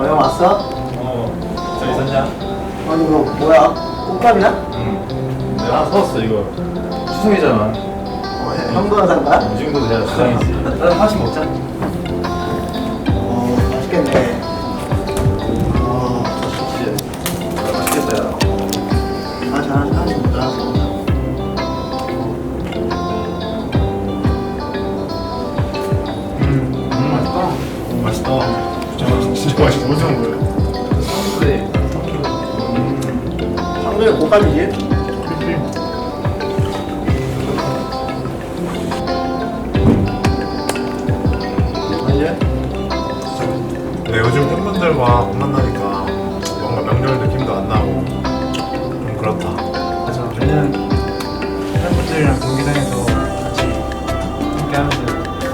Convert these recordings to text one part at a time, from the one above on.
어, 형 왔어? 어, 잘 있었냐? 아니, 이거 뭐야? 꽃감이야? 응. 내가 하나 사왔어, 이거. 추석이잖아. 어, 거야? 이 정도 돼야 주상이지. 나는 하나씩 먹자. 어, 맛있겠네. 어, 그치. 맛있겠다, 야. 하나씩, 하나씩, 하나씩 먹자. 음, 맛있다. 맛있다. 진짜, 진짜 맛있어. 어디서 온 거야? 그래. 상당히 꽃감이지? 아니, 네, 요즘 팬분들과 못 만나니까 뭔가 명절 느낌도 안 나고 좀 그렇다. 맞아. 저는 팬분들이랑 경기장에서 같이 함께 하면서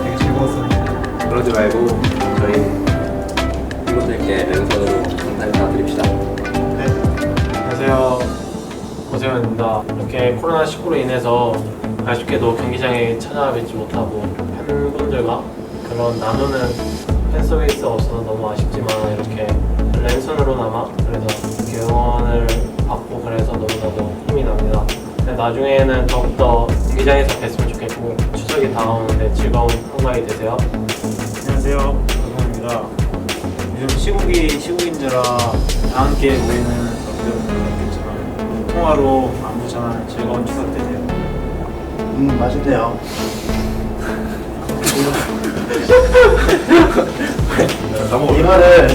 되게 즐거웠었는데 그러지 말고 고세현입니다. 이렇게 코로나19로 인해서 아쉽게도 경기장에 찾아뵙지 못하고 팬분들과 그런 나누는 팬 서비스가 없어서 너무 아쉽지만 이렇게 랜선으로나마 그래서 응원을 받고 그래서 너무나도 힘이 납니다. 나중에는 더욱더 경기장에서 뵀으면 좋겠고 추석이 다가오는데 즐거운 한가위 되세요. 안녕하세요. 정성입니다. 요즘 시국이 시국인지라 다 함께 모이는 없겠지만 통화로 안부 전하는 즐거운 추석 되세요. 음, 맛있네요. 다 먹어. 이거를,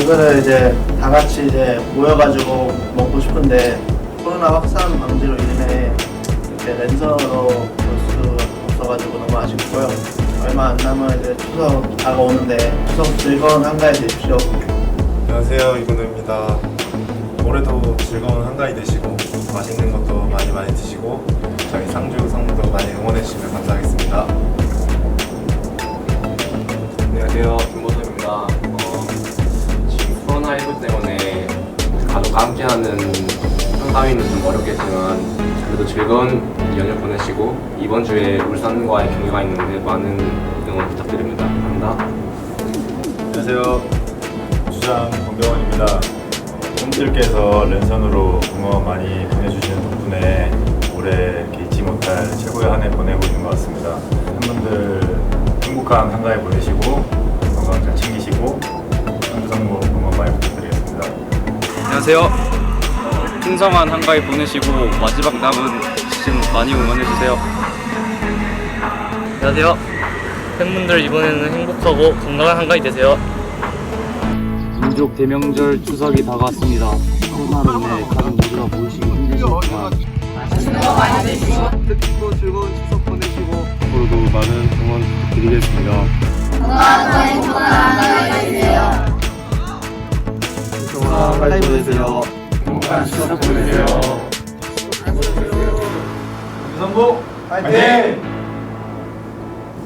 이거를 이제 다 같이 이제 모여가지고 먹고 싶은데, 코로나 확산 방지로 인해 이렇게 랜선으로 볼 수 없어가지고 너무 아쉽고요. 얼마 안 남은 이제 추석 다가오는데, 추석 즐거운 한가위 되십시오. 안녕하세요, 이근우입니다. 올해도 즐거운 한가위 되시고 맛있는 것도 많이 많이 드시고 저희 상주 성도 많이 응원해 주시면 감사하겠습니다. 안녕하세요. 김보성입니다. 어, 지금 코로나19 때문에 가족과 함께하는 한가위는 좀 어렵겠지만 그래도 즐거운 연휴 보내시고 이번 주에 울산과의 경기가 있는데 많은 응원 부탁드립니다. 감사합니다. 안녕하세요. 주장 권병원입니다. 어, 팬들께서 랜선으로 응원 많이 보내주시는 덕분에 올해 잊지 못할 최고의 한 해 보내고 있는 것 같습니다. 팬분들 행복한 한가위 보내시고 건강 잘 챙기시고 항상 응원 많이 부탁드리겠습니다. 안녕하세요. 풍성한 한가위 보내시고 마지막 남은 시즌 많이 응원해주세요. 안녕하세요. 팬분들 이번에는 행복하고 건강한 한가위 되세요. 민족 대명절 추석이 다가왔습니다. 코로나로 인해 가족 모두가 모이시기 힘드시지만 뜻깊고 즐거운 추석 보내시고 앞으로도 많은 응원 부탁드리겠습니다. 건강한 한가위 보내세요. 유성부 파이팅!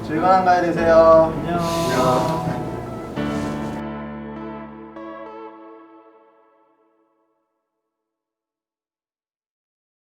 즐거운 한가위 되세요. 안녕.